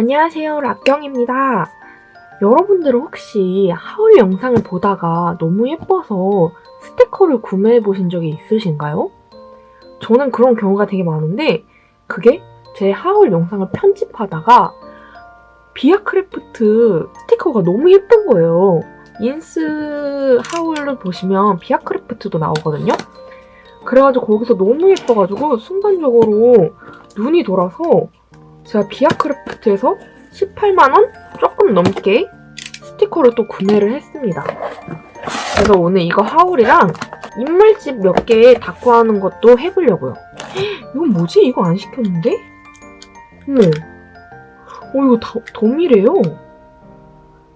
안녕하세요, 락경입니다. 여러분들은 혹시 하울 영상을 보다가 너무 예뻐서 스티커를 구매해 보신 적이 있으신가요? 저는 그런 경우가 되게 많은데, 그게 제 하울 영상을 편집하다가 비아크래프트 스티커가 너무 예쁜 거예요. 인스 하울을 보시면 비아크래프트도 나오거든요? 그래가지고 거기서 너무 예뻐가지고 순간적으로 눈이 돌아서 제가 비아크래프트에서 18만원 조금 넘게 스티커를 또 구매를 했습니다. 그래서 오늘 이거 하울이랑 인물집 몇개 닦고 하는 것도 해보려고요. 이건 뭐지? 이거 안 시켰는데? 어머. 어, 이거 다, 덤이래요.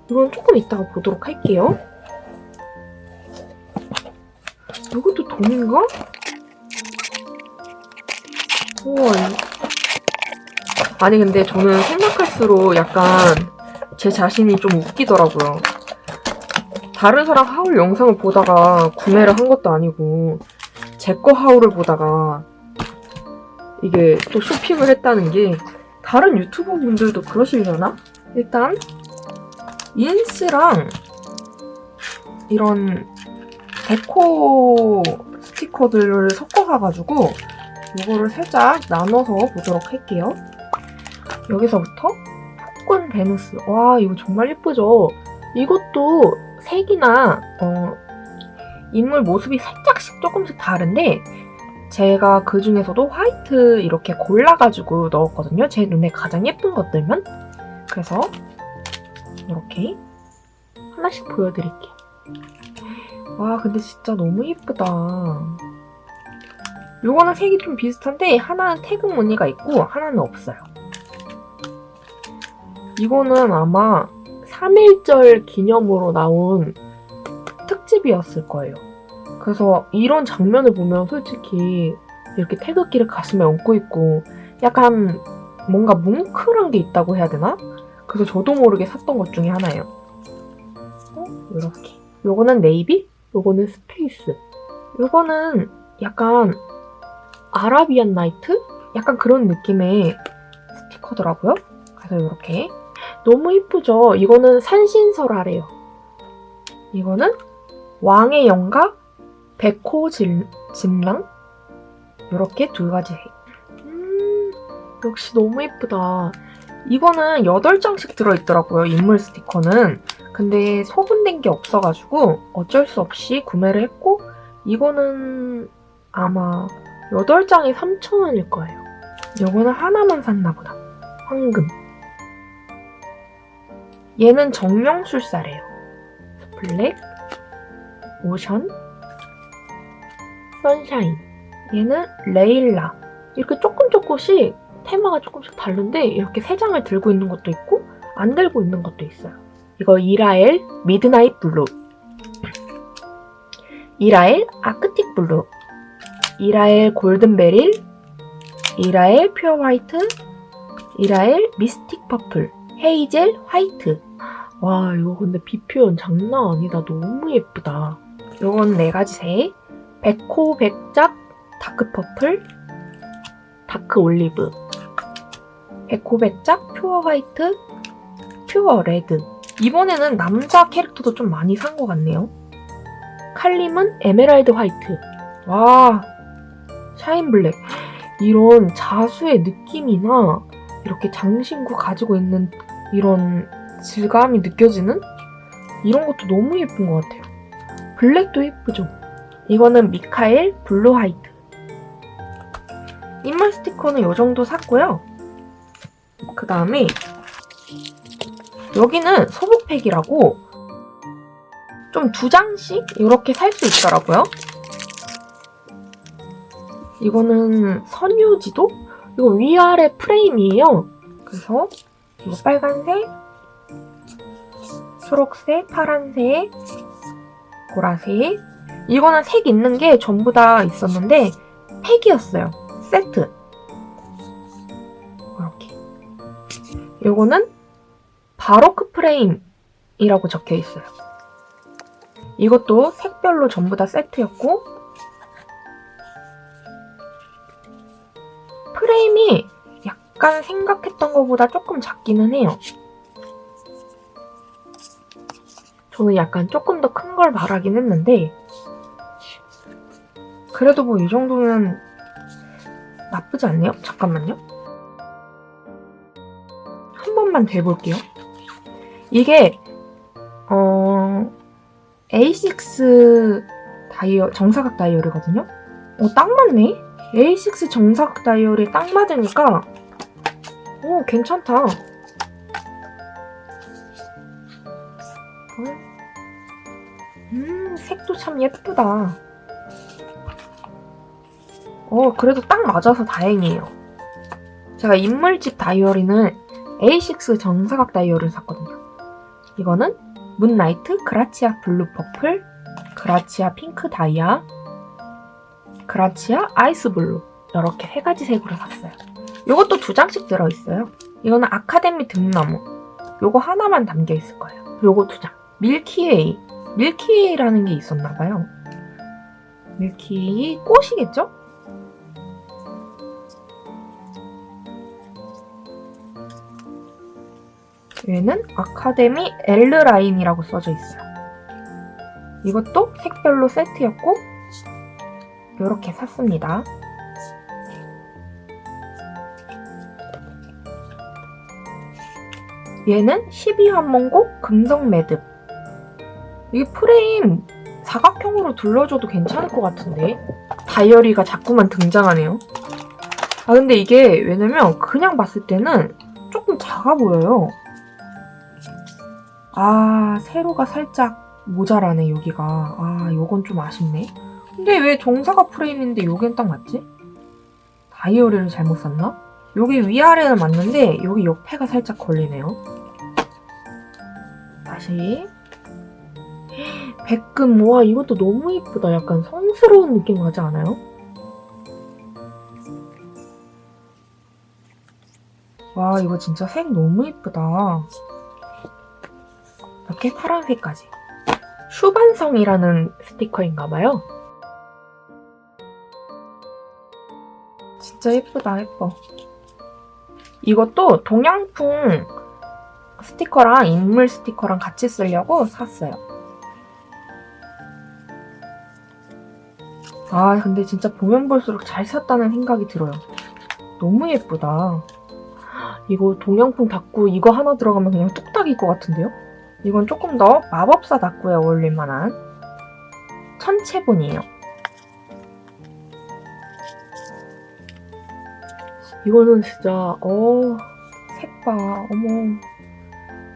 이건 조금 이따가 보도록 할게요. 이것도 덤인가? 우와, 이- 아니 근데 저는 생각할수록 약간 제 자신이 좀 웃기더라고요. 다른 사람 하울 영상을 보다가 구매를 한 것도 아니고 제 거 하울을 보다가 이게 또 쇼핑을 했다는 게 다른 유튜버 분들도 그러시려나? 일단 인스랑 이런 데코 스티커들을 섞어가가지고 이거를 살짝 나눠서 보도록 할게요. 여기서부터 폭군 베누스. 와, 이거 정말 예쁘죠? 이것도 색이나, 어, 인물 모습이 살짝씩 조금씩 다른데, 제가 그 중에서도 화이트 이렇게 골라가지고 넣었거든요. 제 눈에 가장 예쁜 것들만. 그래서, 이렇게 하나씩 보여드릴게요. 와, 근데 진짜 너무 예쁘다. 요거는 색이 좀 비슷한데, 하나는 태극 무늬가 있고, 하나는 없어요. 이거는 아마 3.1절 기념으로 나온 특집이었을 거예요. 그래서 이런 장면을 보면 솔직히 이렇게 태극기를 가슴에 얹고 있고 약간 뭔가 뭉클한 게 있다고 해야 되나? 그래서 저도 모르게 샀던 것 중에 하나예요. 어? 이렇게. 요거는 네이비, 요거는 스페이스. 요거는 약간 아라비안 나이트? 약간 그런 느낌의 스티커더라고요. 그래서 이렇게 너무 이쁘죠? 이거는 산신설화래요. 이거는 왕의 영가 백호 진, 진랑 이렇게 두 가지 해. 음, 역시 너무 예쁘다. 이거는 8장씩 들어있더라고요, 인물 스티커는. 근데 소분된 게 없어가지고 어쩔 수 없이 구매를 했고, 이거는 아마 8장에 3,000원일 거예요. 이거는 하나만 샀나 보다. 황금. 얘는 정령술사래요. 블랙, 오션, 선샤인. 얘는 레일라. 이렇게 조금 조금씩 테마가 조금씩 다른데 이렇게 세 장을 들고 있는 것도 있고 안 들고 있는 것도 있어요. 이거 이라엘 미드나잇 블루. 이라엘 아크틱 블루. 이라엘 골든베릴. 이라엘 퓨어 화이트. 이라엘 미스틱 퍼플. 헤이젤 화이트. 와, 이거 근데 비 표현 장난 아니다. 너무 예쁘다. 요건 네 가지 색. 백호 백작 다크 퍼플, 다크 올리브, 백호 백작 퓨어 화이트, 퓨어 레드. 이번에는 남자 캐릭터도 좀 많이 산 것 같네요. 칼림은 에메랄드 화이트. 와, 샤인 블랙. 이런 자수의 느낌이나 이렇게 장신구 가지고 있는 이런 질감이 느껴지는 이런 것도 너무 예쁜 것 같아요. 블랙도 예쁘죠? 이거는 미카엘 블루 화이트. 인물 스티커는 이 정도 샀고요. 그 다음에 여기는 소복팩이라고 좀 두 장씩 이렇게 살 수 있더라고요. 이거는 선유지도? 이거 위아래 프레임이에요. 그래서 이거 빨간색, 초록색, 파란색, 보라색. 이거는 색 있는 게 전부 다 있었는데 팩이었어요. 세트. 이렇게. 이거는 바로크 프레임이라고 적혀 있어요. 이것도 색별로 전부 다 세트였고 프레임이 약간 생각했던 것보다 조금 작기는 해요. 저는 약간 조금 더 큰 걸 바라긴 했는데 그래도 뭐 이 정도는 나쁘지 않네요. 잠깐만요. 한 번만 더 해볼게요. 이게 어 A6 다이어 정사각 다이얼이거든요. 어, 딱 맞네. A6 정사각 다이얼이 딱 맞으니까 오 괜찮다. 어? 음 색도 참 예쁘다. 어 그래도 딱 맞아서 다행이에요. 제가 인물집 다이어리는 A6 정사각 다이얼을 샀거든요. 이거는 문라이트, 그라치아 블루 퍼플, 그라치아 핑크 다이아, 그라치아 아이스 블루 이렇게 세 가지 색으로 샀어요. 이것도 두 장씩 들어있어요. 이거는 아카데미 등나무. 요거 하나만 담겨 있을 거예요. 요거 두 장. 밀키웨이. 밀키웨이라는 게 있었나 봐요. 밀키웨이 꽃이겠죠? 얘는 아카데미 L 라인이라고 써져 있어요. 이것도 색별로 세트였고 이렇게 샀습니다. 얘는 12환몽곡 금성 매듭. 이 프레임 사각형으로 둘러줘도 괜찮을 것 같은데 다이어리가 자꾸만 등장하네요. 아 근데 이게 왜냐면 그냥 봤을 때는 조금 작아 보여요. 아 세로가 살짝 모자라네 여기가. 아 요건 좀 아쉽네. 근데 왜 정사각 프레임인데 요겐 딱 맞지? 다이어리를 잘못 샀나? 여기 위아래는 맞는데 여기 옆에가 살짝 걸리네요. 다시 백금 와 이것도 너무 이쁘다. 약간 성스러운 느낌 나지 않아요? 와 이거 진짜 색 너무 이쁘다. 이렇게 파란색까지. 슈반성이라는 스티커인가봐요. 진짜 예쁘다 예뻐. 이것도 동양풍 스티커랑 인물 스티커랑 같이 쓰려고 샀어요. 아, 근데 진짜 보면 볼수록 잘 샀다는 생각이 들어요. 너무 예쁘다. 이거 동양풍 닦고 이거 하나 들어가면 그냥 뚝딱일 것 같은데요? 이건 조금 더 마법사 닦고에 어울릴 만한 천체본이에요. 이거는 진짜 어 색봐. 어머.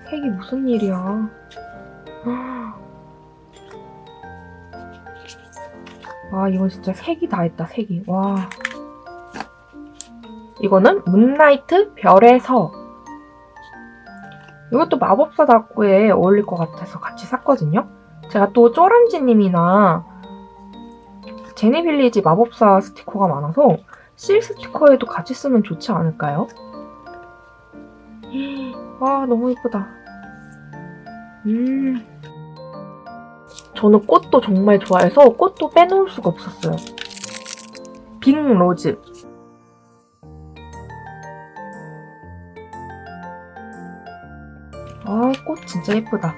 색이 무슨 일이야? 아 이건 진짜 색이 다 했다 색이. 와. 이거는 문라이트 별의 서. 이것도 마법사 닭구에 어울릴 것 같아서 같이 샀거든요. 제가 또 쪼란지님이나 제니빌리지 마법사 스티커가 많아서 실 스티커에도 같이 쓰면 좋지 않을까요? 와 너무 예쁘다. 음. 저는 꽃도 정말 좋아해서 꽃도 빼놓을 수가 없었어요. 빅 로즈. 아, 꽃 진짜 예쁘다.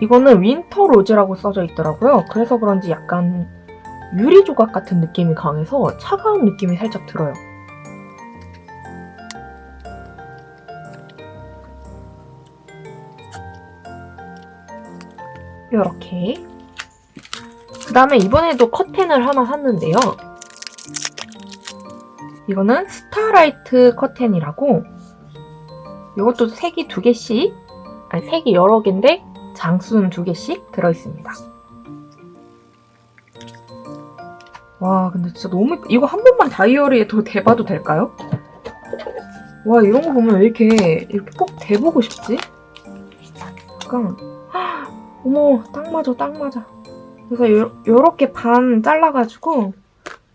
이거는 윈터 로즈라고 써져 있더라고요. 그래서 그런지 약간 유리 조각 같은 느낌이 강해서 차가운 느낌이 살짝 들어요. 이렇게. 그 다음에 이번에도 커튼을 하나 샀는데요. 이거는 스타라이트 커튼이라고 이것도 색이 두 개씩 아니 색이 여러 개인데 장수는 두 개씩 들어있습니다. 와 근데 진짜 너무 이거 한 번만 다이어리에 더 대봐도 될까요? 와 이런 거 보면 왜 이렇게 이렇게 꼭 대보고 싶지? 헉, 어머 딱 맞아 딱 맞아. 그래서 요, 요렇게 반 잘라가지고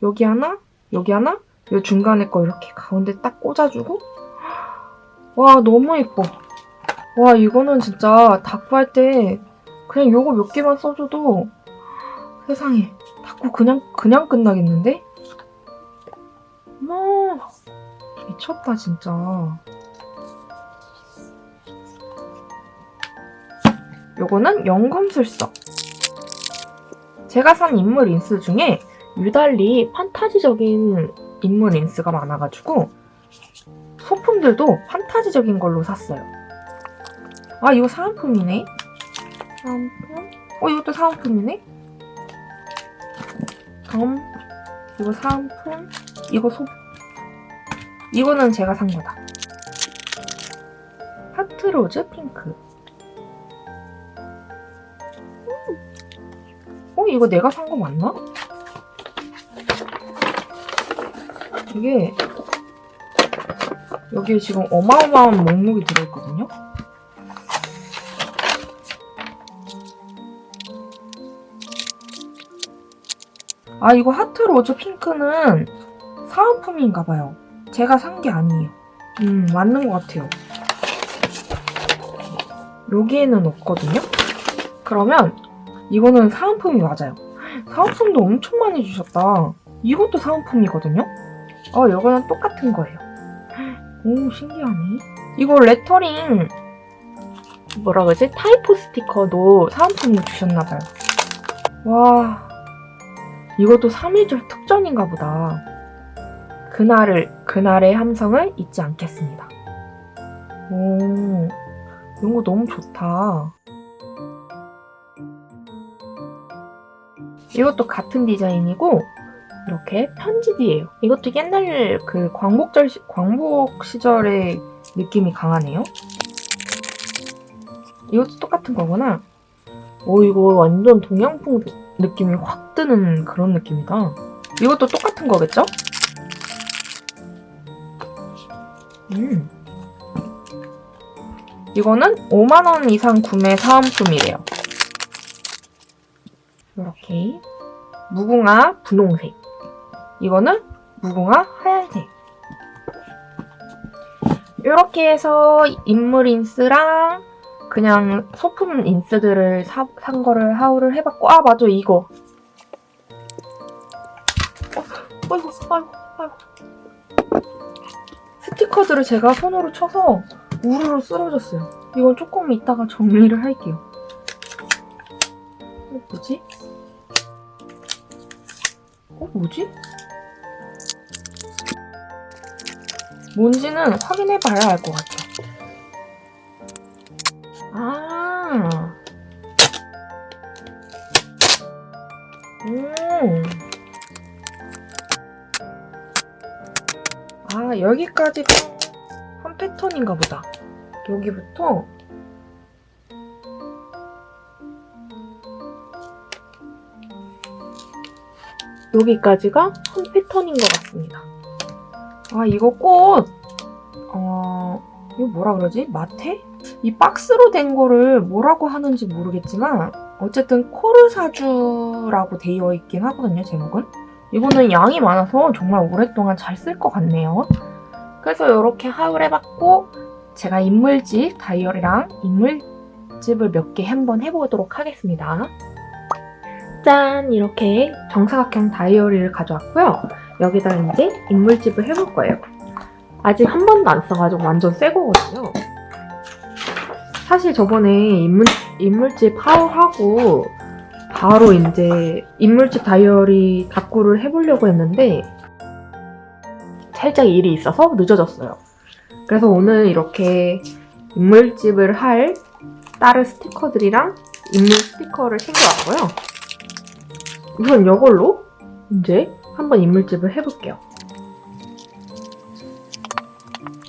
여기 하나 여기 하나 요 중간에 거 이렇게 가운데 딱 꽂아주고 와 너무 예뻐. 와 이거는 진짜 닭발 때 그냥 요거 몇 개만 써줘도 세상에 닭고 그냥 그냥 끝나겠는데? 어머 미쳤다 진짜. 요거는 연금술석. 제가 산 인물 인스 중에 유달리 판타지적인 인물 인스가 많아가지고 소품들도 판타지적인 걸로 샀어요. 아 이거 사은품이네. 사은품? 어 이것도 사은품이네. 다음 이거 사은품. 이거 소 이거는 제가 산 거다. 하트로즈 핑크. 어, 이거 내가 산 거 맞나? 이게 여기에 지금 어마어마한 목록이 들어있거든요. 아, 이거 하트로즈 핑크는 사은품인가 봐요. 제가 산 게 아니에요. 음, 맞는 것 같아요. 여기에는 없거든요? 그러면 이거는 사은품이 맞아요. 사은품도 엄청 많이 주셨다. 이것도 사은품이거든요? 어, 이거는 똑같은 거예요. 오, 신기하네. 이거 레터링, 뭐라 그러지? 타이포 스티커도 사은품으로 주셨나봐요. 와, 이것도 3일절 특전인가 보다. 그날을, 그날의 함성을 잊지 않겠습니다. 오, 이런 거 너무 좋다. 이것도 같은 디자인이고, 이렇게 편집이에요. 이것도 옛날 그 광복절, 시- 광복 시절의 느낌이 강하네요. 이것도 똑같은 거구나. 오, 이거 완전 동양풍 느낌이 확 드는 그런 느낌이다. 이것도 똑같은 거겠죠? 음. 이거는 5만원 이상 구매 사은품이래요. 이렇게. 무궁화 분홍색. 이거는 무궁화 하얀색. 이렇게 해서 인물 인스랑 그냥 소품 인스들을 사, 산 거를 하울을 해봤고, 아, 맞아, 이거. 어, 아이고, 아이고, 아이고. 스티커들을 제가 손으로 쳐서 우르르 쓰러졌어요. 이건 조금 이따가 정리를 할게요. 어, 뭐지? 어, 뭐지? 뭔지는 확인해봐야 알 것 같아. 아. 아, 여기까지가 한 패턴인가 보다. 여기부터 여기까지가 한 패턴인 것 같습니다. 아, 이거 꽃, 어, 이거 뭐라 그러지? 마테? 이 박스로 된 거를 뭐라고 하는지 모르겠지만, 어쨌든 코르사주라고 되어 있긴 하거든요, 제목은. 이거는 양이 많아서 정말 오랫동안 잘 쓸 것 같네요. 그래서 이렇게 하울 해봤고, 제가 인물집 다이어리랑 인물집을 몇 개 한번 해보도록 하겠습니다. 짠! 이렇게 정사각형 다이어리를 가져왔고요. 여기다 이제 인물집을 해볼 거예요. 아직 한 번도 안 써가지고 완전 새 거거든요. 사실 저번에 인물, 인물집 하울하고 바로 이제 인물집 다이어리 답구를 해보려고 했는데 살짝 일이 있어서 늦어졌어요. 그래서 오늘 이렇게 인물집을 할 다른 스티커들이랑 인물 스티커를 챙겨왔고요. 우선 이걸로 이제 한번 인물집을 해볼게요.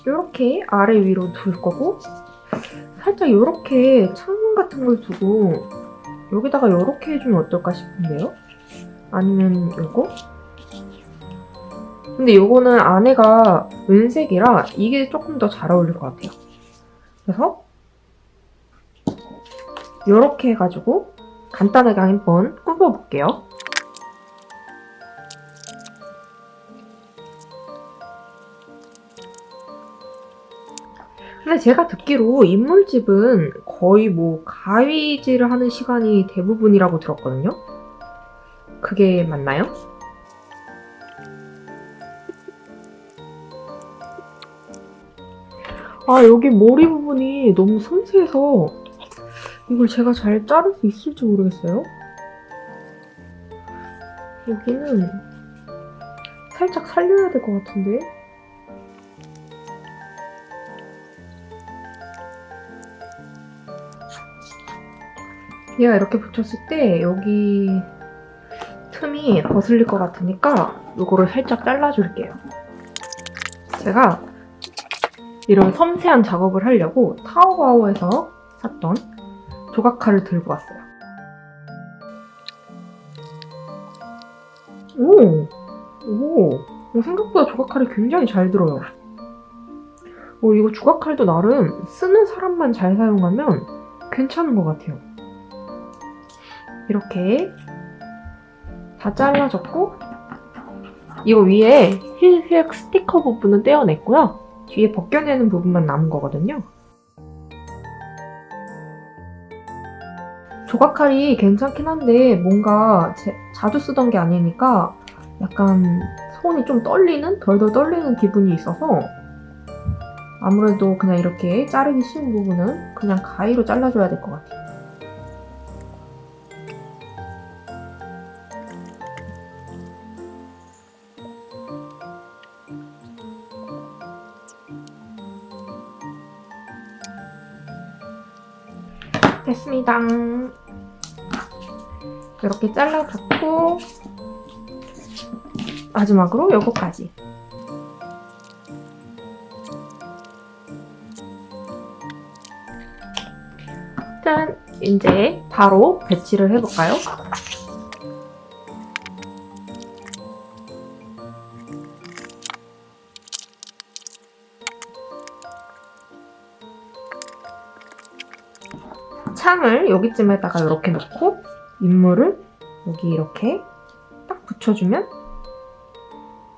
이렇게 아래 위로 둘 거고 살짝 이렇게 창문 같은 걸 두고 여기다가 이렇게 해주면 어떨까 싶은데요? 아니면 요거? 근데 요거는 안에가 은색이라 이게 조금 더 잘 어울릴 것 같아요. 그래서 이렇게 해가지고 간단하게 한번 꾸며볼게요. 근데 제가 듣기로 인물집은 거의 뭐 가위질을 하는 시간이 대부분이라고 들었거든요. 그게 맞나요? 아, 여기 머리 부분이 너무 섬세해서 이걸 제가 잘 자를 수 있을지 모르겠어요. 여기는 살짝 살려야 될 것 같은데. 얘가 이렇게 붙였을 때 여기 틈이 거슬릴 것 같으니까 이거를 살짝 잘라줄게요. 제가 이런 섬세한 작업을 하려고 타오바오에서 샀던 조각칼을 들고 왔어요. 오! 오! 어, 생각보다 조각칼이 굉장히 잘 들어요. 어, 이거 조각칼도 나름 쓰는 사람만 잘 사용하면 괜찮은 것 같아요. 이렇게 다 잘라졌고 이거 위에 힐색 스티커 부분은 떼어냈고요. 뒤에 벗겨내는 부분만 남은 거거든요. 조각칼이 괜찮긴 한데 뭔가 제- 자주 쓰던 게 아니니까 약간 손이 좀 떨리는? 덜덜 떨리는 기분이 있어서 아무래도 그냥 이렇게 자르기 쉬운 부분은 그냥 가위로 잘라줘야 될 것 같아요. 됐습니다. 이렇게 잘라줬고 마지막으로 요거까지. 짠! 이제 바로 배치를 해볼까요? 여기쯤에다가 이렇게 놓고 인물을 여기 이렇게 딱 붙여주면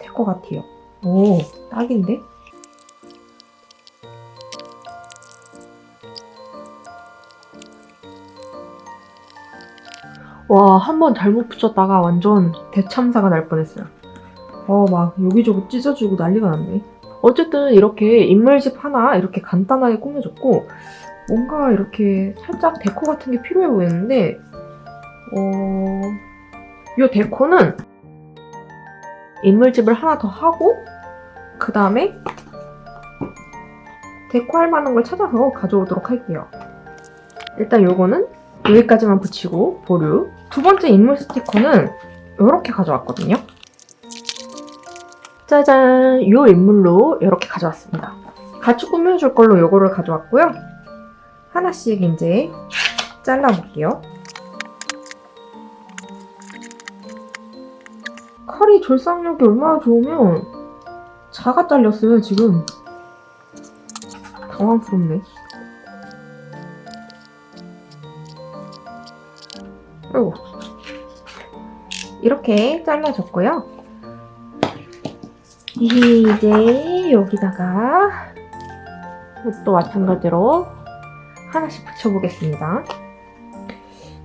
될 것 같아요. 오, 딱인데? 와, 한 번 잘못 붙였다가 완전 대참사가 날 뻔했어요. 어, 막 여기저기 찢어지고 난리가 났네. 어쨌든 이렇게 인물집 하나 이렇게 간단하게 꾸며줬고, 뭔가 이렇게 살짝 데코 같은 게 필요해 보이는데, 어, 이 데코는 인물집을 하나 더 하고, 그 다음에 데코 할 만한 걸 찾아서 가져오도록 할게요. 일단 요거는 여기까지만 붙이고 보류. 두 번째 인물 스티커는 이렇게 가져왔거든요. 짜잔! 이 인물로 이렇게 가져왔습니다. 같이 꾸며줄 걸로 요거를 가져왔고요. 하나씩 이제 잘라볼게요. 칼이 절삭력이 얼마나 좋으면 자가 잘렸어요, 지금. 당황스럽네. 이렇게 잘라줬고요. 이제 여기다가 또 마찬가지로 하나씩 붙여보겠습니다.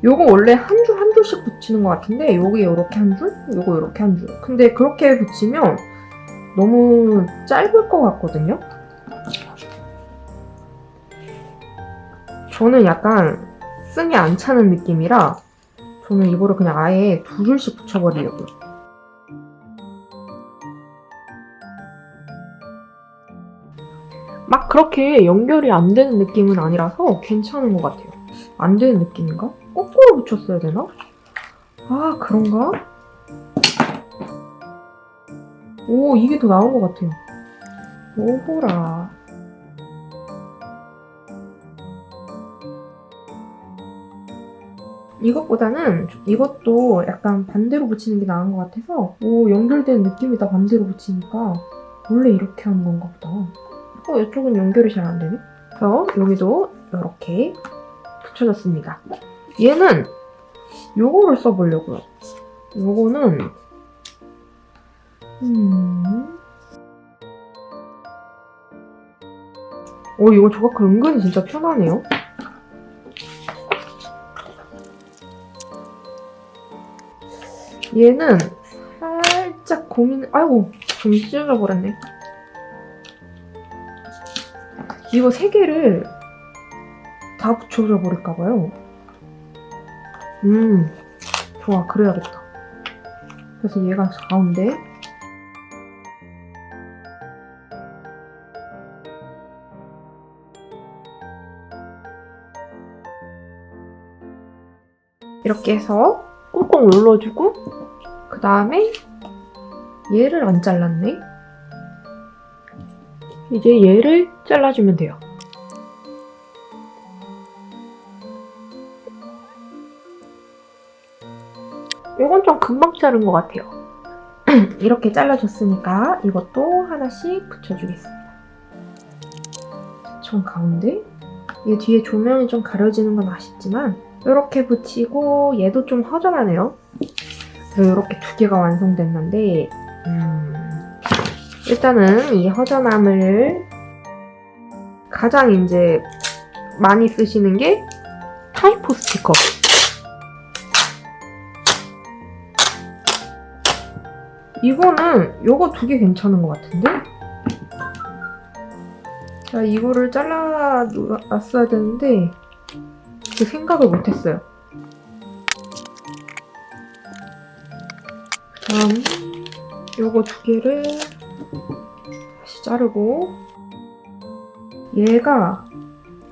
요거 원래 한 줄 한 줄씩 붙이는 것 같은데 요게 요렇게 한 줄, 요거 요렇게 한 줄. 근데 그렇게 붙이면 너무 짧을 것 같거든요. 저는 약간 승이 안 차는 느낌이라 저는 이거를 그냥 아예 두 줄씩 붙여버리려고요. 막 그렇게 연결이 안 되는 느낌은 아니라서 괜찮은 것 같아요. 안 되는 느낌인가? 거꾸로 붙였어야 되나? 아, 그런가? 오, 이게 더 나은 것 같아요. 오호라. 이것보다는 이것도 약간 반대로 붙이는 게 나은 것 같아서 오 연결된 느낌이다 반대로 붙이니까 원래 이렇게 하는 건가 보다 어 이쪽은 연결이 잘 안 되네. 그래서 여기도 이렇게 붙여줬습니다. 얘는 요거를 써보려고요. 요거는 음... 오 이거 조각칼 은근히 진짜 편하네요. 얘는 살짝 고민, 아이고, 좀 찢어져 버렸네. 이거 세 개를 다 붙여줘 버릴까봐요. 음, 좋아. 그래야겠다. 그래서 얘가 가운데. 이렇게 해서 꾹꾹 눌러주고 그 다음에 얘를 안 잘랐네. 이제 얘를 잘라주면 돼요. 이건 좀 금방 자른 것 같아요. 이렇게 잘라줬으니까 이것도 하나씩 붙여주겠습니다. 전 가운데 이 뒤에 조명이 좀 가려지는 건 아쉽지만 이렇게 붙이고 얘도 좀 허전하네요. 그래서 이렇게 두 개가 완성됐는데 음, 일단은 이 허전함을 가장 이제 많이 쓰시는 게 타이포 스티커. 이거는 요거 두 개 괜찮은 것 같은데? 자, 이거를 잘라 놨어야 되는데 그 생각을 못했어요. 다음 요거 두 개를 자르고 얘가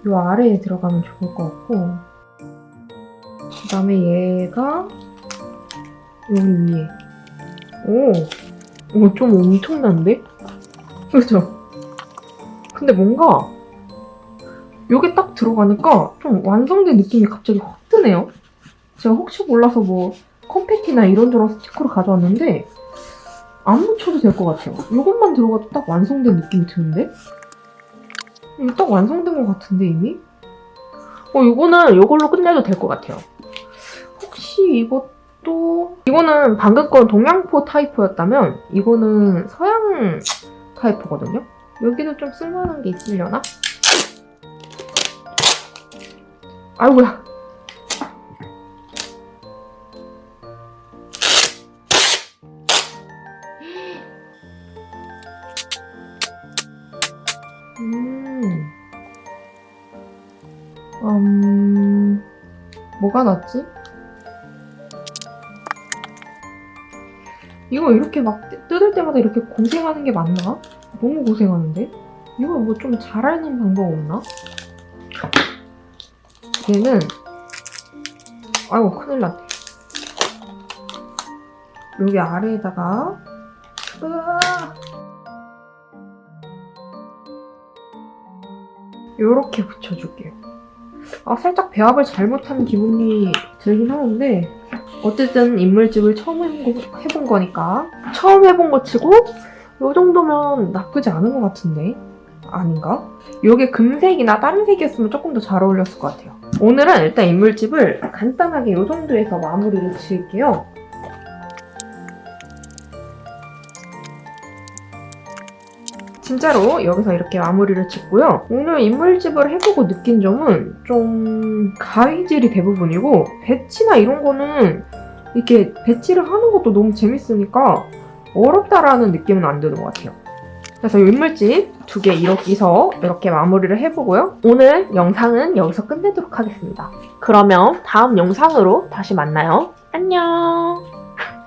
요 아래에 들어가면 좋을 것 같고 그 다음에 얘가 여기 위에 오, 오, 좀 엄청난데? 그죠? 근데 뭔가 요게 딱 들어가니까 좀 완성된 느낌이 갑자기 확 드네요. 제가 혹시 몰라서 뭐 컴패티나 이런저런 스티커를 가져왔는데 안 묻혀도 될 것 같아요. 요것만 들어가도 딱 완성된 느낌이 드는데? 딱 완성된 것 같은데 이미? 어, 요거는 요걸로 끝내도 될 것 같아요. 혹시 이것도 이거는 방금 건 동양포 타이포였다면 이거는 서양 타이포거든요. 여기도 좀 쓸만한 게 있으려나? 아이고야. 뭐가 낫지? 이거 이렇게 막 뜯- 뜯을 때마다 이렇게 고생하는 게 맞나? 너무 고생하는데? 이거 뭐 좀 잘하는 방법 없나? 얘는 아이고 큰일 났네 여기 아래에다가 으아! 요렇게 붙여줄게요 아 살짝 배합을 잘못한 기분이 들긴 하는데 어쨌든 인물집을 처음 해본, 거니까. 처음 해본 거 치고 요 정도면 나쁘지 않은 것 같은데? 아닌가? 요게 금색이나 다른 색이었으면 조금 더 잘 어울렸을 것 같아요. 오늘은 일단 인물집을 간단하게 요 정도에서 마무리를 지을게요 진짜로 여기서 이렇게 마무리를 짓고요. 오늘 인물집을 해보고 느낀 점은 좀 가위질이 대부분이고 배치나 이런 거는 이렇게 배치를 하는 것도 너무 재밌으니까 어렵다라는 느낌은 안 드는 것 같아요. 그래서 이 인물집 두 개 이렇게서 이렇게 마무리를 해보고요. 오늘 영상은 여기서 끝내도록 하겠습니다. 그러면 다음 영상으로 다시 만나요. 안녕!